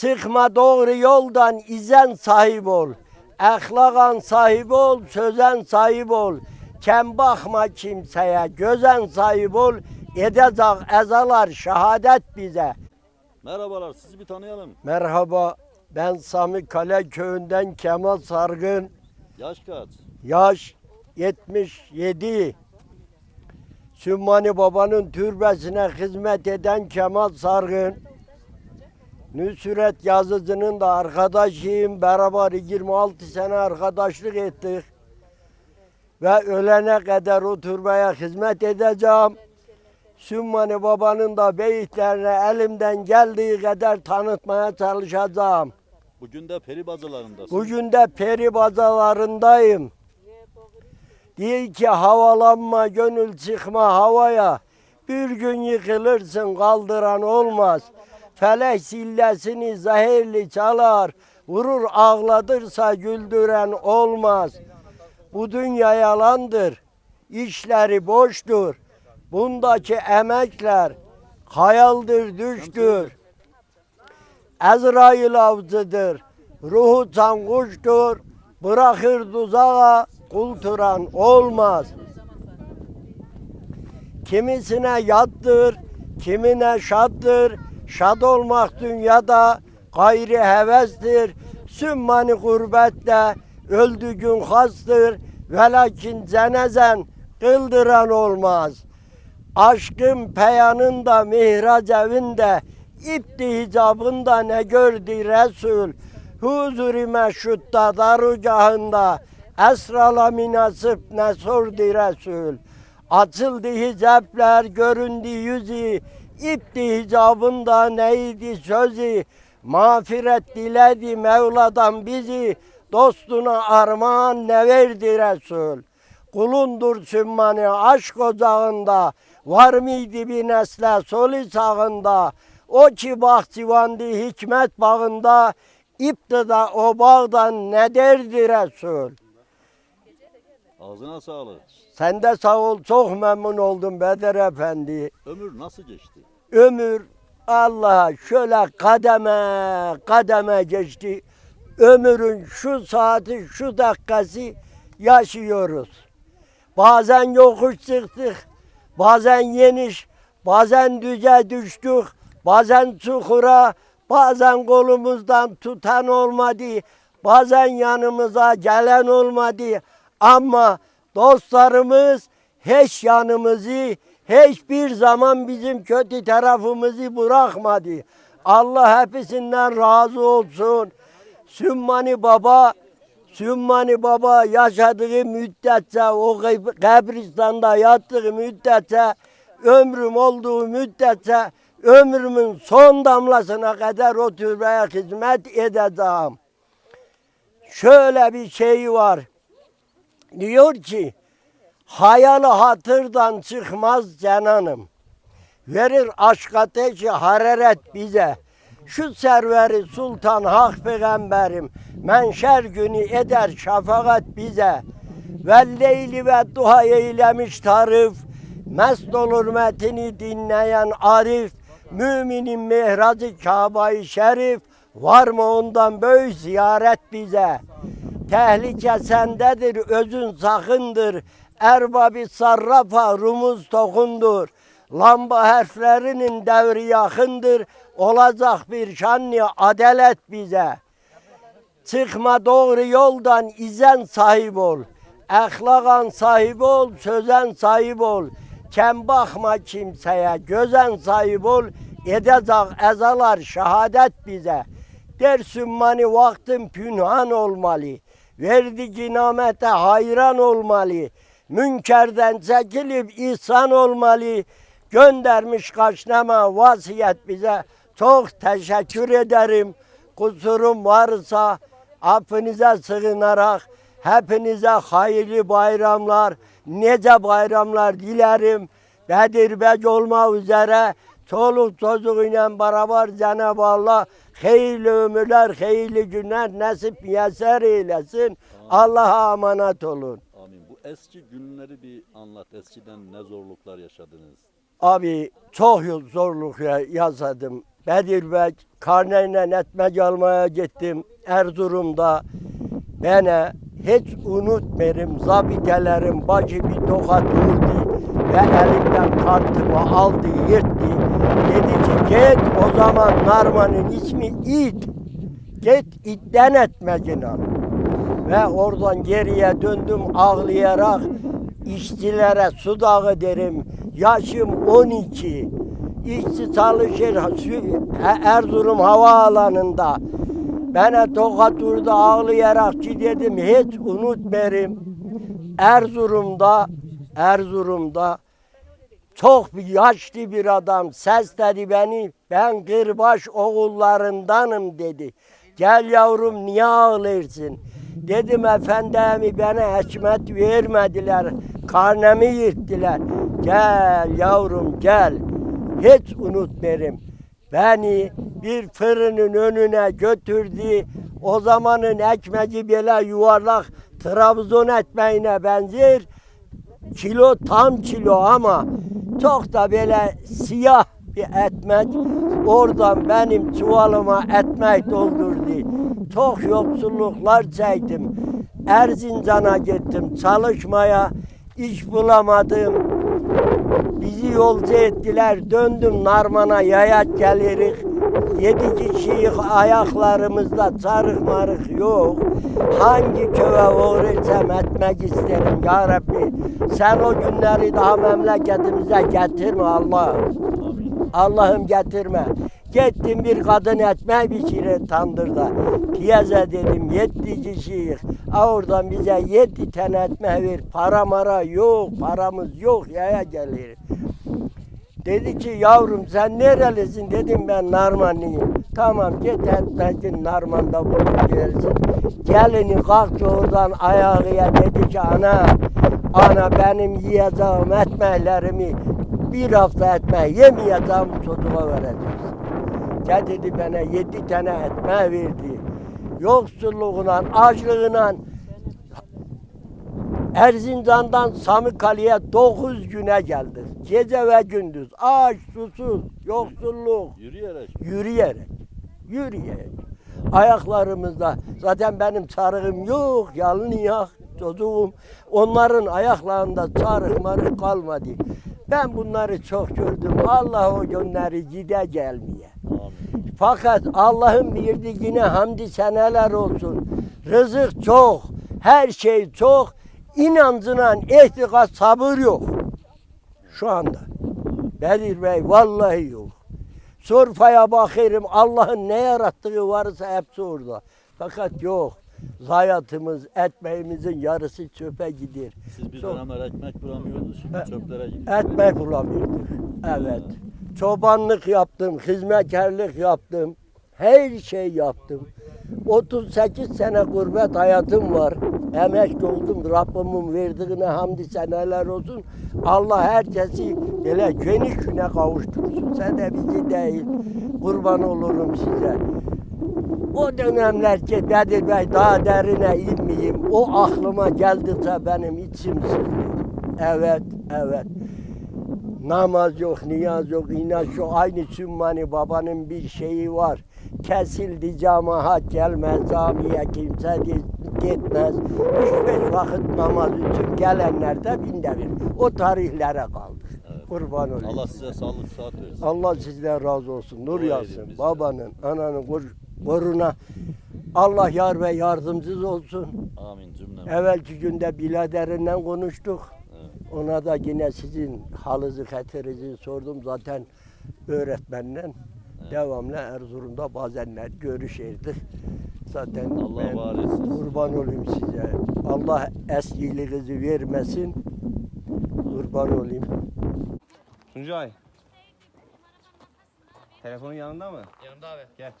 Çıkma doğru yoldan izen sahip ol. Ahlakan sahip ol, sözen sahip ol. Kem bakma kimseye, gözen sahip ol. Edecek ezalar şehadet bize. Merhabalar, sizi bir tanıyalım. Merhaba, ben Sami Kale köyünden Kemal Sargın. Yaş kaç? Yaş 77. Sümmani Baba'nın türbesine hizmet eden Kemal Sargın. Nusret Yazıcı'nın da arkadaşıyım. Beraber 26 sene arkadaşlık ettik. Ve ölene kadar o türbeye hizmet edeceğim. Sümmani Baba'nın da beyitlerini elimden geldiği kadar tanıtmaya çalışacağım. Bugün de peri bacalarındasın. Bugün de peri bazalarındayım. Diyor ki havalanma gönül çıkma havaya. Bir gün yıkılırsın kaldıran olmaz. Felek sillesini zehirli çalar. Vurur ağladırsa güldüren olmaz. Bu dünya yalandır. İşleri boştur. Bundaki emekler hayaldir düştür. Ezrail avcıdır. Ruhu çanguştur. Bırakır tuzağa kulturan olmaz. Kimisine yattır, kimine şattır. Şad olmak dünyada gayri hevestir. Sümmani gurbette öldü gün hastır. Velakin cenezen kıldıran olmaz. Aşkın peyanında mihraç evinde İpti hicabında ne gördü Resul Huzuri meşhutta darugahında Esrala minasip ne sordu Resul Açıldı hicaplar göründü yüzü İpti hicabında neydi sözü? Mağfiret diledi Mevla'dan bizi. Dostuna armağan ne verdi Resul? Kulundur sümmani aşk ocağında. Var mıydı bir nesle soli sağında O ki bahçıvandı hikmet bağında. İptida o bağdan ne derdi Resul Ağzına sağlık. Sen de sağ ol çok memnun oldum Beder Efendi Ömür nasıl geçti? Ömür Allah'a şöyle kademe kademe geçti Ömürün şu saati şu dakikası yaşıyoruz Bazen yokuş çıktık, bazen yeniş, bazen düze düştük, bazen çukura, bazen kolumuzdan tutan olmadı, bazen yanımıza gelen olmadı. Ama dostlarımız hiç yanımızı, hiçbir zaman bizim kötü tarafımızı bırakmadı. Allah hepsinden razı olsun. Sümmani Baba Sümmani Baba yaşadığı müddetçe, o kab- kabristanda yattığı müddetçe, ömrüm olduğu müddetçe, ömrümün son damlasına kadar o türbeye hizmet edeceğim. Şöyle bir şey var. Diyor ki, hayalı hatırdan çıkmaz cananım. Verir aşk ateşi hararet bize. Şu serveri sultan hak peygamberim menşer günü eder şefaat bize. Ve leyli ve duha eylemiş tarif. Mest olur metini dinleyen arif. Müminin mihracı Kabe-i Şerif. Var mı ondan böyle ziyaret bize? Tehlike sendedir, özün sakındır. Erbabı sarrafa rumuz tokundur. Lamba harflerinin devri yakındır. Olacak bir şanlı adalet bize. Çıkma doğru yoldan izen sahip ol. Ahlakan sahip ol, sözen sahip ol. Kem bakma kimseye, gözen sahip ol. Edecek ezalar şehadet bize. Dersin mani vaktin pünhan olmalı. Verdiği nimete hayran olmalı. Münkerden çekilip ihsan olmalı. Göndermiş kaşnama vasiyet bize. Çok teşekkür ederim. Kusurum varsa affınıza sığınarak hepinize hayırlı bayramlar, nice bayramlar dilerim. Bedir Bey olmak üzere çoluk çocuğuyla beraber Cenab-ı Allah hayırlı ömürler, hayırlı günler nasip yeser eylesin. Allah'a emanet olun. Amin. Bu eski günleri bir anlat. Eskiden ne zorluklar yaşadınız? Abi çok zorluk ya- yaşadım. Bedir Bey karneyle etmek almaya gittim Erzurum'da. Bana hiç unutmayırım zabitelerim başı bir tokat vurdu ve elimden kartımı aldı yırttı. Git o zaman Narman'ın ismi İt. Git itten etmecin al. Ve oradan geriye döndüm ağlayarak işçilere su dağı derim. Yaşım 12. İşçi çalışır E- Erzurum havaalanında. Bana tokat vurdu ağlayarak ki dedim hiç unutmayırım. Erzurum'da Erzurum'da çok yaşlı bir adam sesledi beni. Ben kırbaç oğullarındanım dedi. Gel yavrum niye ağlıyorsun? Dedim efendimi bana ekmek vermediler. Karnemi yırttılar. Gel yavrum gel. Hiç unutmayırım. Beni bir fırının önüne götürdü. O zamanın ekmeği böyle yuvarlak Trabzon ekmeğine benzer kilo tam kilo ama çok da böyle siyah bir ekmek. Oradan benim çuvalıma ekmek doldurdu. Çok yoksulluklar çektim. Erzincan'a gittim çalışmaya. iş bulamadım. Bizi yolcu ettiler. Döndüm Narman'a yayak gelirik. Yedi kişiyiz ayaklarımızda sarık marık yok. Hangi köye uğrarsam etmek isterim ya Rabbi. Sen o günleri daha memleketimize getirme Allah. Allah'ım getirme. Gittim bir kadın etmeği pişirir tandırda. Piyeze dedim yedi kişiyiz. Oradan bize yedi tane etmeği ver. Para mara yok, paramız yok yaya gelir. Dedi ki yavrum sen nerelisin dedim ben Narmanlıyım. Tamam git etmezsin Narman'da bulup gelsin. Gelini kalktı oradan ayağıya dedi ki ana ana benim yiyeceğim etmeklerimi bir hafta etmeği yemeyeceğim çocuğa vereceksin. Gel dedi bana yedi tane etme verdi. Yoksulluğundan, açlığından Erzincan'dan Samıkale'ye 9 güne geldik. Gece ve gündüz. Aç, susuz, yoksulluk, Yürüyerek. yürüyerek. Yürüyerek. Ayaklarımızda. Zaten benim çarığım yok, yalın yak çocuğum. Onların ayaklarında çarık marık kalmadı. Ben bunları çok gördüm. Allah o günleri gide gelmeye. Amin. Fakat Allah'ın birliğine hamdi seneler olsun. Rızık çok, her şey çok. İnancına ihtikat sabır yok. Şu anda. Bedir Bey vallahi yok. Surfaya bakıyorum Allah'ın ne yarattığı varsa hepsi orada. Fakat yok. Zayiatımız, ekmeğimizin yarısı çöpe gider. Siz bir dönemler ekmek bulamıyordunuz şimdi E- çöplere gidiyorsunuz. Ekmek bulamıyorduk. Evet. Çobanlık yaptım, hizmetkarlık yaptım. Her şey yaptım. 38 sene gurbet hayatım var. Emekli oldum. Rabbimin verdiğine hamdi seneler olsun. Allah herkesi böyle geniş güne kavuştursun. Sen de bizi değil. Kurban olurum size. O dönemler ki Bedir Bey daha derine inmeyeyim. O aklıma geldiyse benim içim sızlıyor. Evet, evet. Namaz yok, niyaz yok, inanç yok. Aynı Sümmani babanın bir şeyi var. Kesildi cemaat gelmez, camiye kimse gi- gitmez. Üç beş vakit namaz için gelenler de binde bir. O tarihlere kaldı. Evet. Kurban olayım. Allah size sağlık saat versin. Allah sizden razı olsun. Nur yazsın. Babanın, ananın kor- koruna. Allah yar ve yardımcınız olsun. Amin cümlem. Evvelki günde biladerinden konuştuk. Evet. Ona da yine sizin halınızı, hatırınızı sordum. Zaten öğretmenden devamlı Erzurum'da bazenler görüşürdük. Zaten Allah ben var etsin. kurban olayım size. Allah eskiliğinizi vermesin. Kurban olayım. Tuncay. Telefonun yanında mı? Yanımda abi. Gel.